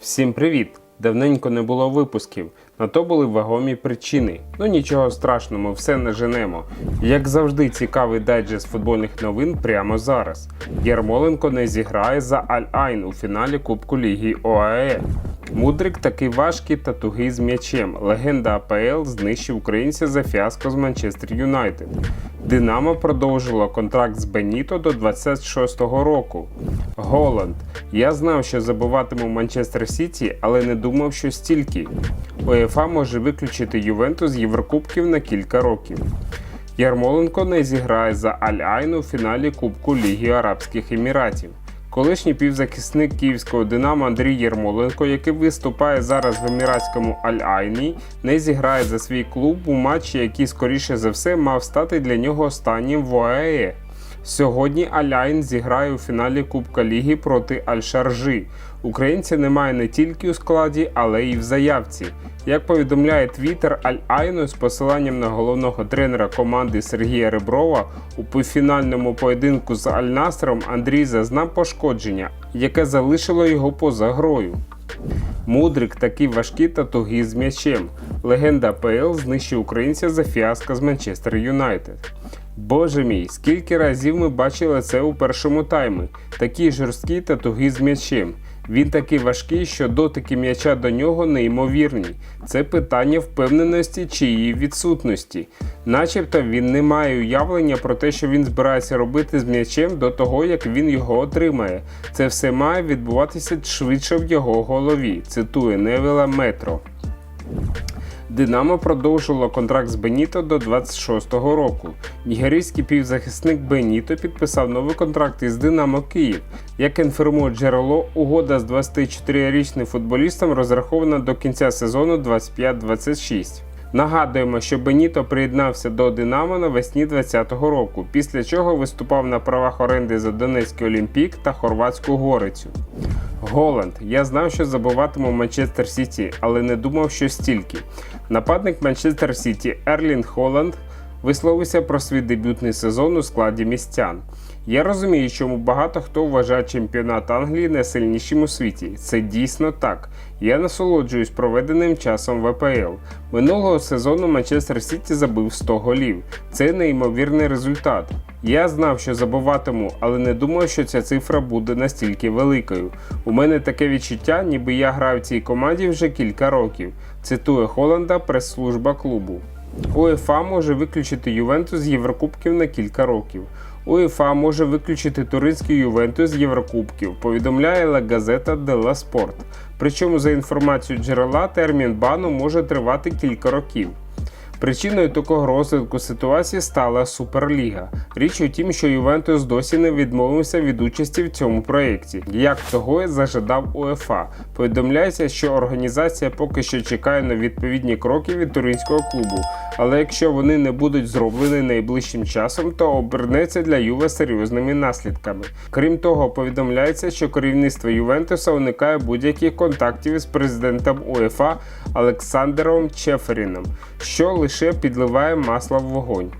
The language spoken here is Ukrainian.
Всім привіт! Давненько не було випусків, на то були вагомі причини. Ну нічого страшного, ми все наженемо. Як завжди, цікавий дайджест футбольних новин прямо зараз. Ярмоленко не зіграє за Аль-Айн у фіналі Кубку Ліги ОАЕ. Мудрик такий важкий та тугий з м'ячем. Легенда АПЛ знищив українця за фіаско з Манчестер Юнайтед. Динамо продовжило контракт з Беніто до 26-го року. Голланд. Я знав, що забиватиму Манчестер Сіті, але не думав, що стільки. УЄФА може виключити Ювентус з Єврокубків на кілька років. Ярмоленко не зіграє за Аль-Айн у фіналі Кубку Ліги Арабських Еміратів. Колишній півзахисник київського Динамо Андрій Єрмоленко, який виступає зараз в еміратському Аль-Айні, не зіграє за свій клуб у матчі, який скоріше за все мав стати для нього останнім в ОАЕ. Сьогодні Аляйн зіграє у фіналі Кубка Ліги проти Аль-Шаржі. Українця немає не тільки у складі, але й в заявці. Як повідомляє твіттер Аль-Айну з посиланням на головного тренера команди Сергія Реброва, у півфінальному поєдинку з Аль-Насром Андрій зазнав пошкодження, яке залишило його поза грою. Мудрик такий важкий та тугий з м'ячем. Легенда ПЛ знищив українця за фіаско з Манчестер Юнайтед. Боже мій, скільки разів ми бачили це у першому таймі. Такий жорсткий та тугий з м'ячем. Він такий важкий, що дотики м'яча до нього неймовірні. Це питання впевненості чи її відсутності. Начебто він не має уявлення про те, що він збирається робити з м'ячем до того, як він його отримає. Це все має відбуватися швидше в його голові. Цитує Невіла Метро. Динамо продовжило контракт з Беніто до 26-го року. Нігерійський півзахисник Беніто підписав новий контракт із Динамо Київ. Як інформує джерело, угода з 24-річним футболістом розрахована до кінця сезону 25-26. Нагадуємо, що Беніто приєднався до Динамо навесні 2020 року, після чого виступав на правах оренди за Донецький Олімпік та Хорватську Горицю. Голланд. Я знав, що забиватиму Манчестер Сіті, але не думав, що стільки. Нападник Манчестер Сіті Ерлін Холланд висловився про свій дебютний сезон у складі містян. Я розумію, чому багато хто вважає чемпіонат Англії найсильнішим у світі. Це дійсно так. Я насолоджуюсь проведеним часом в АПЛ. Минулого сезону Манчестер Сіті забив 100 голів. Це неймовірний результат. Я знав, що забуватиму, але не думав, що ця цифра буде настільки великою. У мене таке відчуття, ніби я граю в цій команді вже кілька років. Цитує Холланда прес-служба клубу. УЄФА може виключити Ювентус з Єврокубків на кілька років. УЄФА може виключити туринський Ювентус з Єврокубків, повідомляє La Gazzetta dello Sport. Причому, за інформацією джерела, термін бану може тривати кілька років. Причиною такого розвитку ситуації стала Суперліга. Річ у тім, що Ювентус досі не відмовився від участі в цьому проєкті, як того і зажадав УЕФА. Повідомляється, що організація поки що чекає на відповідні кроки від туринського клубу, але якщо вони не будуть зроблені найближчим часом, то обернеться для Юве серйозними наслідками. Крім того, повідомляється, що керівництво Ювентуса уникає будь-яких контактів із президентом УЕФА Олександром Чеферіном, що лише підливає масло в вогонь.